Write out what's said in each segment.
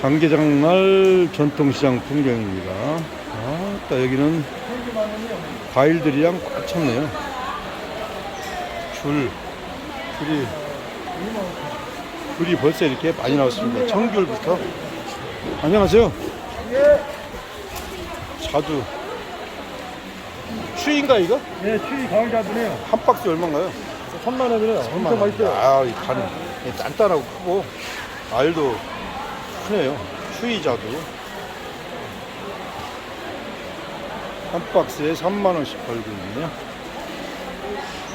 장계장날 전통시장 풍경입니다. 아, 또 여기는 과일들이랑 꽉 찼네요. 줄, 줄이, 줄이 벌써 이렇게 많이 나왔습니다. 청귤부터. 안녕하세요. 자두. 추인가 이거? 네, 추위 가을 잡으네요. 한 박스 얼마인가요? 3만 원이네요. 엄청 맛있어요. 아, 이 간, 이 단단하고 크고, 알도 크네요. 추이자도. 한 박스에 3만원씩 벌고 있네요.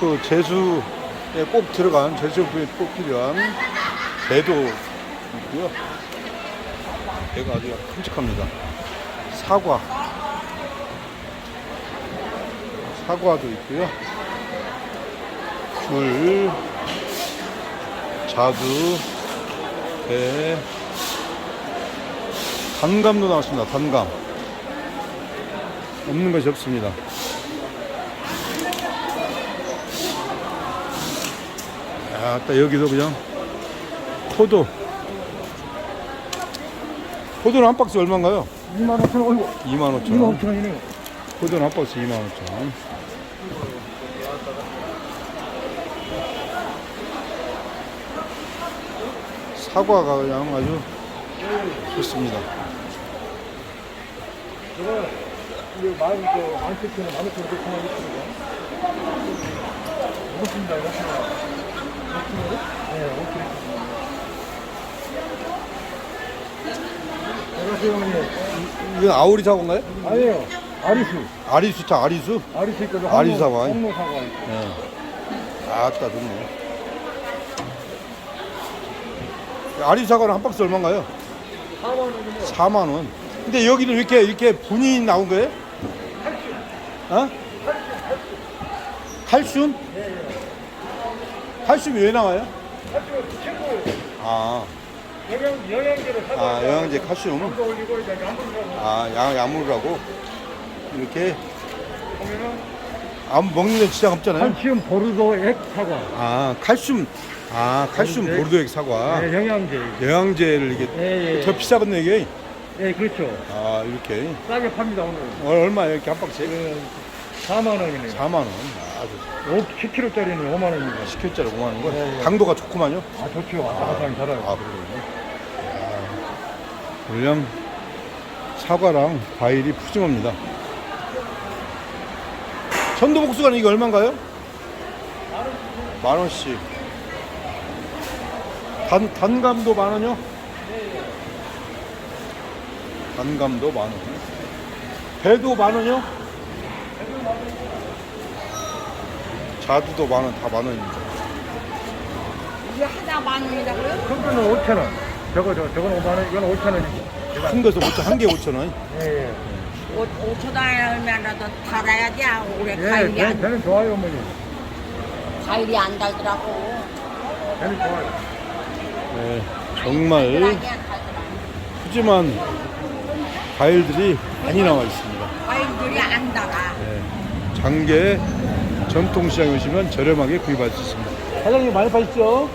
그 제수에 꼭 들어간, 제수에 꼭 필요한 배도 있고요. 배가 아주 큼직합니다. 사과. 사과도 있고요. 귤, 자두, 배, 단감도 나왔습니다. 단감. 없는 것이 없습니다. 아, 딱 여기도 그냥 포도. 포도는 한 박스 얼마인가요? 2만 5천 원, 어이구, 2만 5천 2만 원. 5천 원이네요. 포도는 한 박스 2만 5천 원. 사과가 그냥 아주 좋습니다. 제가 이거 만, 그, 만 원, 만 오천 원, 그만 있습니다. 무겁습니다, 이거. 5천 원? 네, 5천 원. 안녕하세요, 어머니. 이건 아오리 사과인가요? 아니에요. 아리수. 아리수 차 아리수? 아리수 있거든. 아리수 사과. 홍로 사과. 네. 아따 좋네. 아리수 사과는 한 박스 얼마인가요? 4만 원이네요. 4만 원. 근데 여기는 이렇게 이렇게 분이 나온 거예요? 어? 칼슘? 칼슘이 왜 나와요? 최고 아, 영양, 영양제로 사과. 아 영양제 칼슘. 도 올리고, 이제 아, 양, 약물이라고. 이렇게 보면은 아무 먹는 데 지장 없잖아요. 칼슘 보르도 액 사과. 아, 칼슘. 아, 칼슘 보르도액. 보르도액 사과. 네, 영양제. 영양제를 이게 예, 예. 더 비싸거든요, 이게. 네, 그렇죠. 아, 이렇게. 싸게 팝니다, 오늘. 얼- 얼마예요, 이렇게 한 박스에? 그 4만 원이네요. 4만 원. 아주 10kg짜리는 5만 원입니다. 10kg짜리 5만 원이고. 네, 네. 당도가 좋구만요. 아, 좋죠. 아삭아삭 잘아요. 아, 그래요. 아, 그냥 사과랑 과일이 푸짐합니다. 천도복숭아는 이게 얼마인가요? 만 원씩. 단, 단감도 만 원요? 단감도 만 원. 배도 만 원요? 자두도 만 원, 다 만 원입니다. 이게 하나 만 원이라고요? 큰 거는 5천 원. 저거, 저, 저건 5만 원, 이건 5천 원이고. 큰 거에서 5천, 한개 5천 원. 예, 예. 오, 5천 원이라도 달아야지. 올해 예, 과일이 저, 안, 저는 좋아요, 어머니. 과일이 안 달더라고. 저는 좋아요. 네, 정말 과일이 안 달더라고. 푸짐한 과일들이 많이 나와 있습니다. 과일들이 안 달아. 네, 장계 전통시장에 오시면 저렴하게 구입할 수 있습니다. 사장님 많이 파시죠?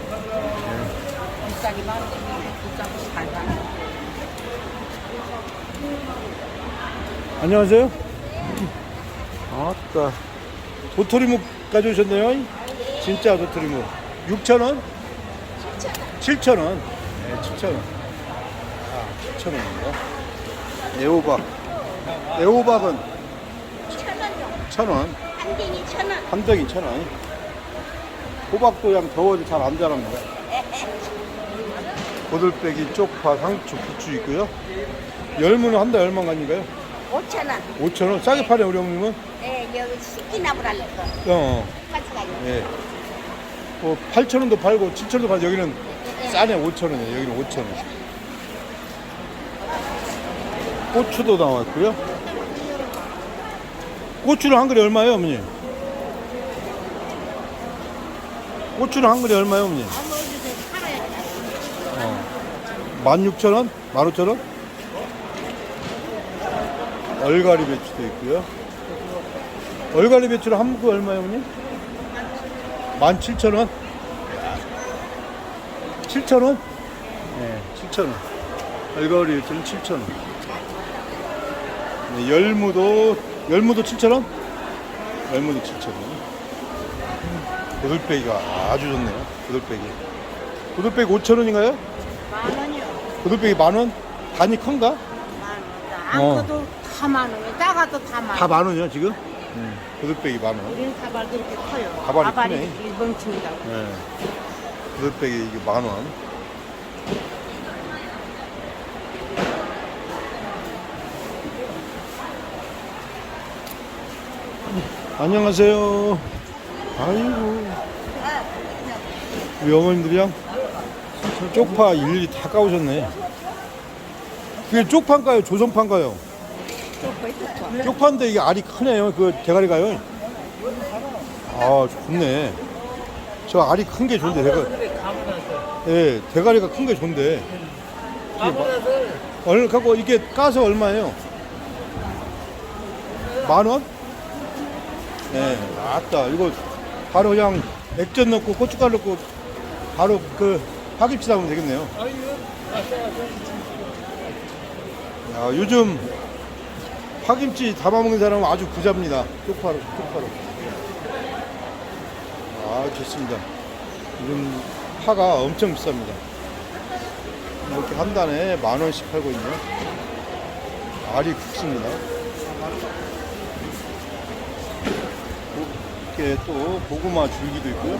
비싸기만 하면 비싸고 살다. 안녕하세요. 아따 도토리묵 가져오셨네요. 진짜 도토리묵. 6,000원? 7,000원. 네, 7,000원. 아, 7,000원입니다. 애호박. 애호박은 천 원요. 1,000원. 한 갱이 천 원. 한 덩이 1,000원. 호박도 그냥 더워서 잘안 자랍니다. 고들빼기, 쪽파, 상추, 부추 있고요. 열무는 한 달 얼마간인가요? 오천 원. 5,000원. 싸게 파네, 우리 어머님은. 네, 여기 식기나무랄 거. 어, 가지가 있네. 예. 뭐 8,000원도 팔고 7,000원도 팔고 여기는 싸네 5,000원이에요. 여기는 5,000원. 고추도 나왔고요. 고추는 한 그릇 얼마예요, 어머니? 고추는 한 그릇 얼마예요, 어머니? 어머, 이제 팔아야지. 어. 16,000원? 15,000원? 얼갈이 배추도 있고요. 얼갈이 배추는 한그 얼마예요, 어머니? 17,000원? 7,000원? 네, 7,000원. 알가리 요즘 7,000원. 네, 열무도, 열무도 7,000원? 열무도 7,000원. 고들빼기가 아주 좋네요. 고들빼기. 고들빼기 5,000원인가요? 만 원이요. 고들빼기 만 원? 단이 큰가? 만 원. 안 커도 다만 원이요. 작아도 다만 다 만 원이요, 지금? 고들빼기 만 원. 우리는 가발도 이렇게 커요. 가발이 가발이 크네. 이렇게 멍청이다. 네. 고들빼기 이게 만 원. 안녕하세요. 아이고. 우리 어머님들이랑 쪽파 일일이 다 까오셨네. 그게 쪽파인가요? 조선파인가요? 쪽파인데 이게 알이 크네요. 그 대가리가요. 아, 좋네. 저 알이 큰 게 좋은데, 대가 예, 대가리가 큰 게 좋은데. 얼, 갖고 이게 까서 얼마예요? 만 원? 예, 아따, 이거 바로 그냥 액젓 넣고 고춧가루 넣고 바로 그 파김치 담으면 되겠네요. 야, 요즘 파김치 담아먹는 사람은 아주 부자입니다. 쪽파로, 쪽파로. 아, 좋습니다. 요즘 파가 엄청 비쌉니다. 이렇게 한 단에 만 원씩 팔고 있네요. 알이 굵습니다. 이렇게 또 고구마 줄기도 있고요.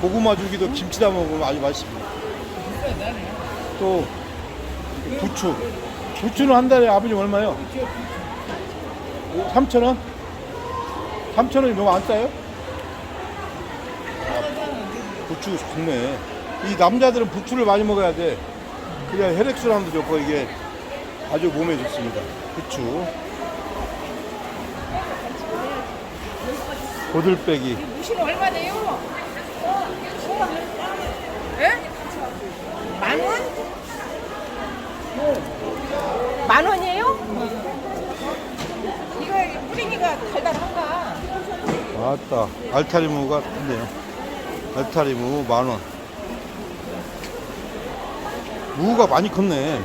고구마 줄기도 김치 담아 먹으면 아주 맛있습니다. 또 부추. 부추는 한 달에 아버님 얼마요? 3천 원? 3천 원이 너무 안 싸요? 부추 좋네. 이 남자들은 부추를 많이 먹어야 돼. 그래야 혈액순환도 좋고 이게 아주 몸에 좋습니다. 부추. 고들빼기. 무신 얼마네요? 예? 만 원? 만 원이에요? 이거 뿌링이가 달달한가? 아따, 알타리 무가 큰데요. 알타리 무 만 원. 무가 많이 컸네.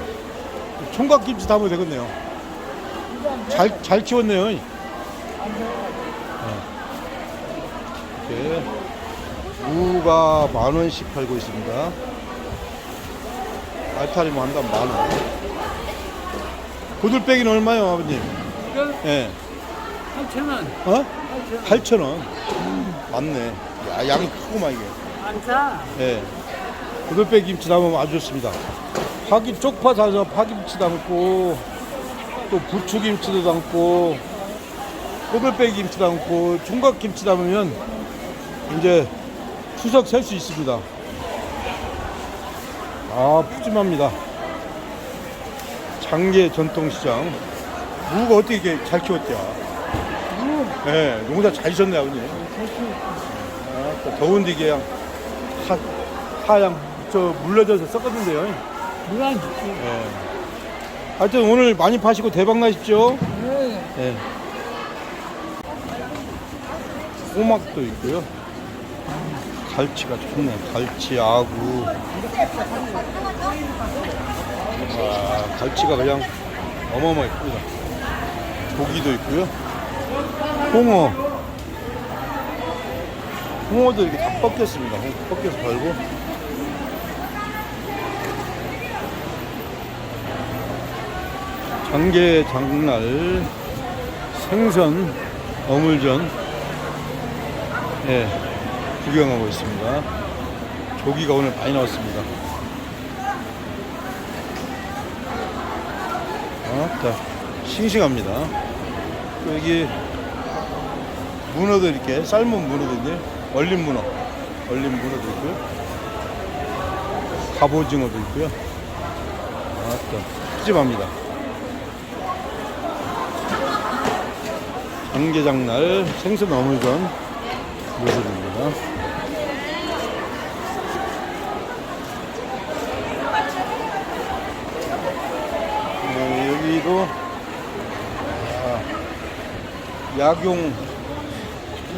총각김치 담으면 되겠네요. 잘, 잘 키웠네요. 네. 이렇게 무가 만 원씩 팔고 있습니다. 알타리무 한단만 원. 고들빼기는 얼마요, 아버님? 예. 8,000원. 어? 8,000원. 맞네. 야, 양이 크구만, 이게. 많다. 예. 고들빼기 김치 담으면 아주 좋습니다. 파김, 쪽파 사서 파김치 담고, 또 부추김치도 담고, 고들빼기 김치 담고, 총각김치 담으면 이제 추석 셀 수 있습니다. 아, 푸짐합니다. 장계 전통시장. 무가 어떻게 이렇게 잘 키웠대요? 예, 농사 잘 지셨네, 아버님. 아, 또 더운데 이게 하, 하양 저 물러져서 썩었는데요. 물안 예. 하여튼 오늘 많이 파시고 대박 나십시오. 예. 꼬막도 있고요. 갈치가 좋네. 갈치, 아구. 와, 갈치가 그냥 어마어마해 큽니다. 고기도 있고요. 홍어. 홍어도 이렇게 다 꺾였습니다. 홍어 꺾여서 팔고. 장계 장날 생선 어물전 예 구경하고 있습니다. 조기가 오늘 많이 나왔습니다. 아따 싱싱합니다. 또 여기 문어도 이렇게 삶은 문어도 있네. 얼린 문어, 얼린 문어도 있고요. 갑오징어도 있고요. 아따 푸짐합니다. 장계장날 생선 어물전 모습입니다. 네, 여기도 아, 약용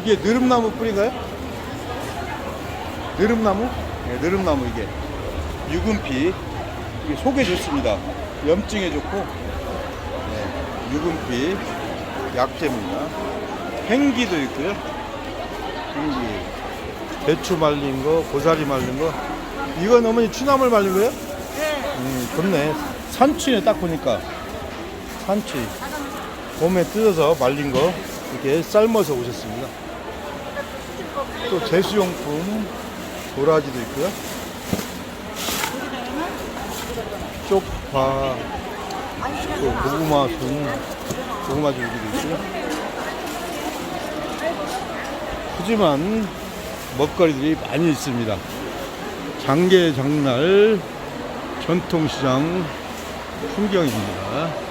이게 느릅나무 뿌리인가요? 느릅나무? 네, 느릅나무 이게 유금피 이게 속에 좋습니다. 염증에 좋고 네, 유분피 약재입니다. 행기도 있고요. 행기. 배추 말린 거, 고사리 말린 거. 이건 어머니 추나물 말린 거예요? 네. 음, 좋네. 산추네 딱 보니까. 산추. 봄에 뜯어서 말린 거 이렇게 삶아서 오셨습니다. 또 제수용품 도라지도 있고요. 쪽파, 또 고구마 순, 고구마 줄기도 있고요. 푸짐한 먹거리들이 많이 있습니다. 장계 장날 전통시장 풍경입니다.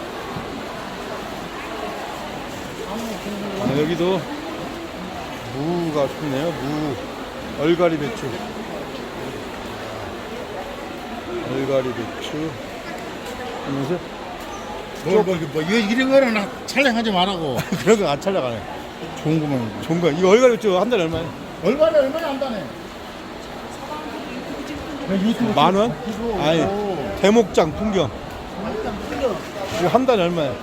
아, 여기도 무가 좋네요. 무, 얼갈이 배추. 얼갈이 배추. 안녕하세요. 뭐, 뭐, 뭐, 이런 거는 나 촬영하지 말라고. 그런 거안 찾아가네. 좋은 거만. 좋은 거. 이거 얼갈이 배추 한 달에 얼마예요? 얼마나 얼마나 한다네. 유튜브 만 원? 찍고. 아니, 오. 대목장 풍경. 이거 한 달에 얼마예요?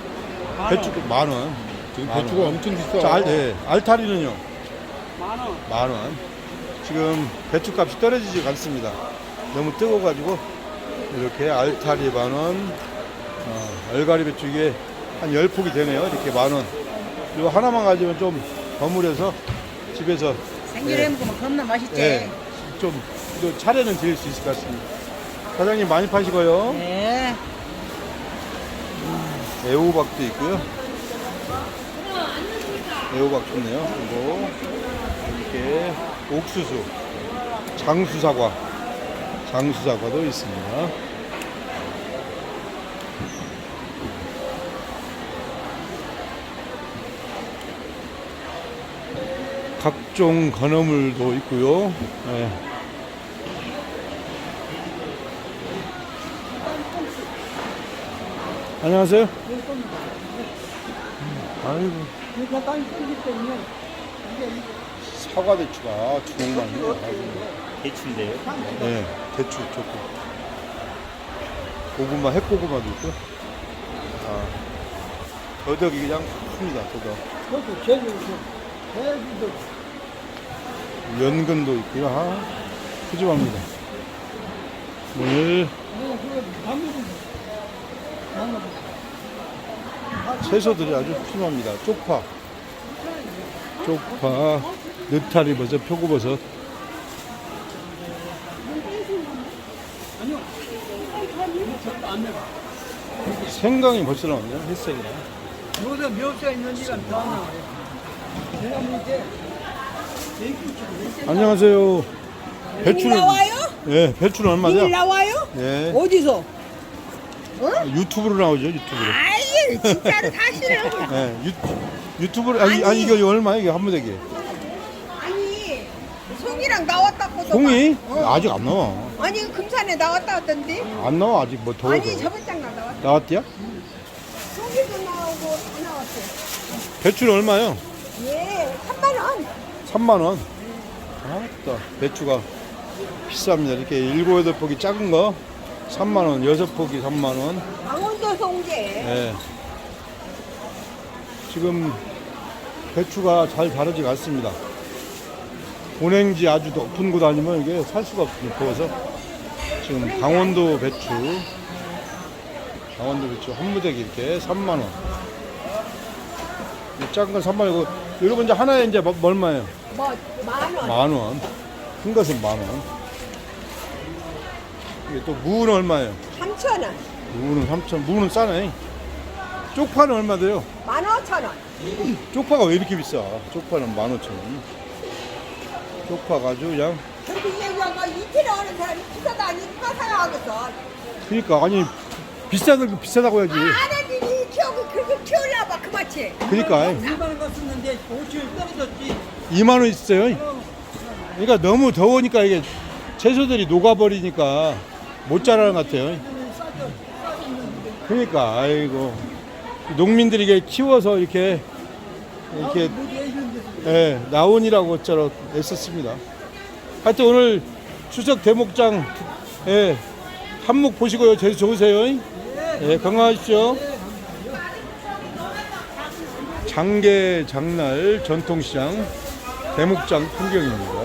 배추 만 원. 지금 만 배추가 원. 엄청 비싸. 자, 알, 예, 알타리는요? 만 원. 만 원. 지금 배추 값이 떨어지지 않습니다. 너무 뜨거워가지고 이렇게 알타리 만 원, 어, 얼갈이 배추 이게 한 10폭이 되네요. 이렇게 만 원. 이거 하나만 가지면 좀 버무려서 집에서 생기를 해먹으면 겁나 맛있지. 예, 좀또 차례는 드릴 수 있을 것 같습니다. 사장님 많이 파시고요. 네. 애호박도 있고요. 애호박 좋네요. 그리고 이렇게 옥수수, 장수사과, 장수사과도 있습니다. 각종 건어물도 있고요. 네. 안녕하세요. 아이고. 사과 대추가 주먹만이요. 대추인데요. 네, 대추 좋고. 고구마, 핵고구마도 있고요. 아, 더덕이 그냥 큽니다, 더덕. 연근도 있고요. 아, 푸짐합니다. 오늘 채소들이 아주 푸짐합니다. 쪽파, 쪽파, 느타리 버섯, 표고버섯. 생강이 벌써 나왔네요. 햇색이랑. 요새 묘수가 있는 지가 더 나와요. 안녕하세요. 배추는 나와요? 예, 배추는 얼마죠? 일 나와요? 예. 어디서? 유튜브로 나오죠, 유튜브로. 아이 진짜로 사실은 예, 유, 유튜브로 아니, 아니 이거 얼마야 이게 한 무대기? 아니 송이랑 나왔다고 송이 아직 안 나와. 아니 금산에 나왔다 하던데 안 나와 아직 뭐 더워서. 아니 저번 장 나왔다 나왔대요? 송이도 나오고 다 나왔어 배추는 얼마요? 예 3만 원 3만 원. 아따 배추가 비쌉니다. 이렇게 일곱 여덟 폭이 작은 거 3만 원, 여섯 폭이 3만 원. 강원도 송제 예. 지금 배추가 잘 자라지가 않습니다. 본행지 아주 높은 곳 아니면 이게 살 수가 없습니다. 더워서 지금 강원도 배추, 강원도 배추 한 무대기 이렇게 3만 원. 이 작은 건 3만 원이고 이런 건 이제 하나에 이제 뭐- 얼마예요? 뭐만 원 만 원. 큰 것은 만 원. 이게 또 무는 얼마예요? 3천 원 무는 3천. 무는 싸네. 쪽파는 얼마 돼요? 15,000원 쪽파가 왜 이렇게 비싸? 쪽파는 15,000원. 쪽파가 아주 그냥 근데 이거 이틀에 오는 사람이 비싸다 아니 누가 사가겠어 그러니까 아니 비싸다 비싸다고 해야지. 아 그만치 그러니까 일반 거 쓰는데 5천 떨어졌지. 2만 원 있어요. 그러니까 너무 더우니까 이게 채소들이 녹아버리니까 못 자라는 것 같아요. 그러니까 아이고 농민들이 이게 키워서 이렇게 이렇게 예, 나온이라고 저러 애썼습니다. 하여튼 오늘 추석 대목장 예, 한몫 보시고요. 제주 좋으세요. 예, 건강하십시오. 장계 장날 전통시장 대목장 풍경입니다.